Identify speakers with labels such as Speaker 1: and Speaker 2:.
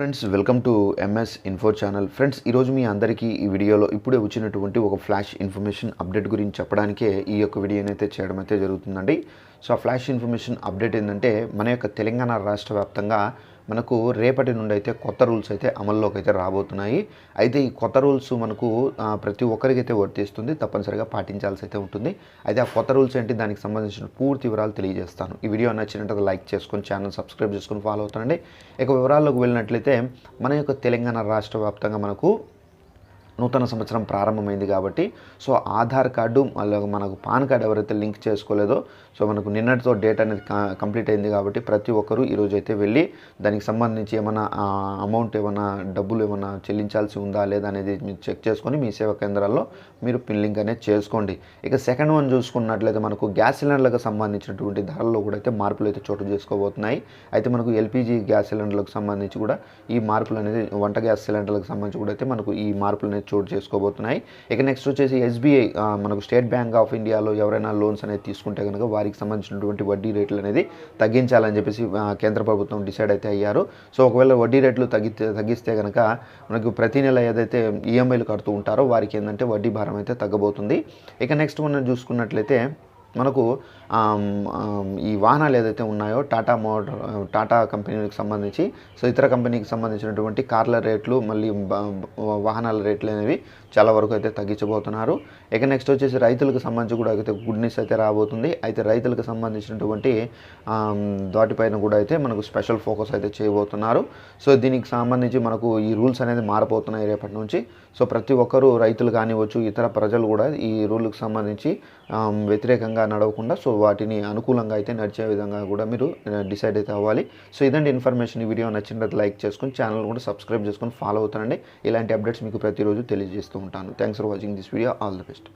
Speaker 1: Friends welcome to MS info channel friends ఈరోజు మీ అందరికీ ఈ వీడియోలో ఇప్పుడే వచ్చినటువంటి ఒక ఫ్లాష్ ఇన్ఫర్మేషన్ అప్డేట్ గురించి చెప్పడానికే ఈ యొక్క వీడియోని అయితే చేయడం అయితే జరుగుతుందండి. సో ఆ ఫ్లాష్ ఇన్ఫర్మేషన్ అప్డేట్ ఏంటంటే మన యొక్క తెలంగాణ రాష్ట్ర వ్యాప్తంగా మనకు రేపటి నుండి అయితే కొత్త రూల్స్ అయితే అమల్లోకి అయితే రాబోతున్నాయి. అయితే ఈ కొత్త రూల్స్ మనకు ప్రతి ఒక్కరికి అయితే వర్తిస్తుంది. తప్పనిసరిగా పాటించాల్సి అయితే ఉంటుంది. అయితే ఆ కొత్త రూల్స్ ఏంటి? దానికి సంబంధించిన పూర్తి వివరాలు తెలియజేస్తాను. ఈ వీడియో నచ్చినట్టు లైక్ చేసుకొని ఛానల్ సబ్స్క్రైబ్ చేసుకొని ఫాలో అవుతానండి ఇక వివరాల్లోకి వెళ్ళినట్లయితే మన యొక్క తెలంగాణ రాష్ట్ర వ్యాప్తంగా మనకు నూతన సంవత్సరం ప్రారంభమైంది కాబట్టి సో ఆధార్ కార్డు మళ్ళీ మనకు పాన్ కార్డు ఎవరైతే లింక్ చేసుకోలేదో సో మనకు నిన్నటితో డేట్ అనేది కంప్లీట్ అయింది కాబట్టి ప్రతి ఒక్కరూ ఈరోజు అయితే వెళ్ళి దానికి సంబంధించి ఏమైనా అమౌంట్ ఏమైనా డబ్బులు ఏమైనా చెల్లించాల్సి ఉందా లేదా అనేది మీరు చెక్ చేసుకొని మీ సేవా కేంద్రాల్లో మీరు పిన్ లింక్ అనేది చేసుకోండి. ఇక సెకండ్ వన్ చూసుకున్నట్లయితే మనకు గ్యాస్ సిలిండర్లకు సంబంధించినటువంటి ధరల్లో కూడా అయితే మార్పులు అయితే చోటు చేసుకోబోతున్నాయి. అయితే మనకు ఎల్పిజి గ్యాస్ సిలిండర్లకు సంబంధించి కూడా ఈ మార్పులు అనేది వంట గ్యాస్ సిలిండర్లకు సంబంధించి కూడా అయితే మనకు ఈ మార్పులు అనేది చోటు చేసుకోబోతున్నాయి. ఇక నెక్స్ట్ వచ్చేసి ఎస్బీఐ మనకు స్టేట్ బ్యాంక్ ఆఫ్ ఇండియాలో ఎవరైనా లోన్స్ అనేది తీసుకుంటే కనుక వారికి సంబంధించినటువంటి వడ్డీ రేట్లు అనేది తగ్గించాలని చెప్పేసి కేంద్ర ప్రభుత్వం డిసైడ్ అయితే అయ్యారు. సో ఒకవేళ వడ్డీ రేట్లు తగ్గితే తగ్గిస్తే కనుక మనకు ప్రతి నెల ఏదైతే ఈఎంఐలు కడుతూ ఉంటారో వారికి ఏంటంటే వడ్డీ భారం అయితే తగ్గబోతుంది. ఇక నెక్స్ట్ మనం చూసుకున్నట్లయితే మనకు ఈ వాహనాలు ఏదైతే ఉన్నాయో టాటా మోటార్ టాటా కంపెనీకి సంబంధించి సో ఇతర కంపెనీకి సంబంధించినటువంటి కార్ల రేట్లు మళ్ళీ వాహనాల రేట్లు అనేవి చాలా వరకు అయితే తగ్గించబోతున్నారు. ఇక నెక్స్ట్ వచ్చేసి రైతులకు సంబంధించి కూడా అయితే గుడ్ న్యూస్ అయితే రాబోతుంది. అయితే రైతులకు సంబంధించినటువంటి దాటిపైన వాటిపైన కూడా అయితే మనకు స్పెషల్ ఫోకస్ అయితే చేయబోతున్నారు. సో దీనికి సంబంధించి మనకు ఈ రూల్స్ అనేది మారబోతున్నాయి రేపటి నుంచి. సో ప్రతి ఒక్కరూ రైతులు కానివ్వచ్చు ఇతర ప్రజలు కూడా ఈ రూల్కి సంబంధించి వ్యతిరేకంగా వ్యతిరేకంగా నడవకుండా సో వాటిని అనుకూలంగా అయితే నడిచే విధంగా కూడా మీరు డిసైడ్ అయితే అవ్వాలి. సో ఇదండి ఇన్ఫర్మేషన్ ఈ వీడియో నచ్చినట్టు లైక్ చేసుకొని ఛానల్ కూడా సబ్స్క్రైబ్ చేసుకొని ఫాలో అవుతానండి. ఇలాంటి అప్డేట్స్ మీకు ప్రతిరోజు తెలియజేస్తూ ఉంటాను. Thanks for watching this video. All the best.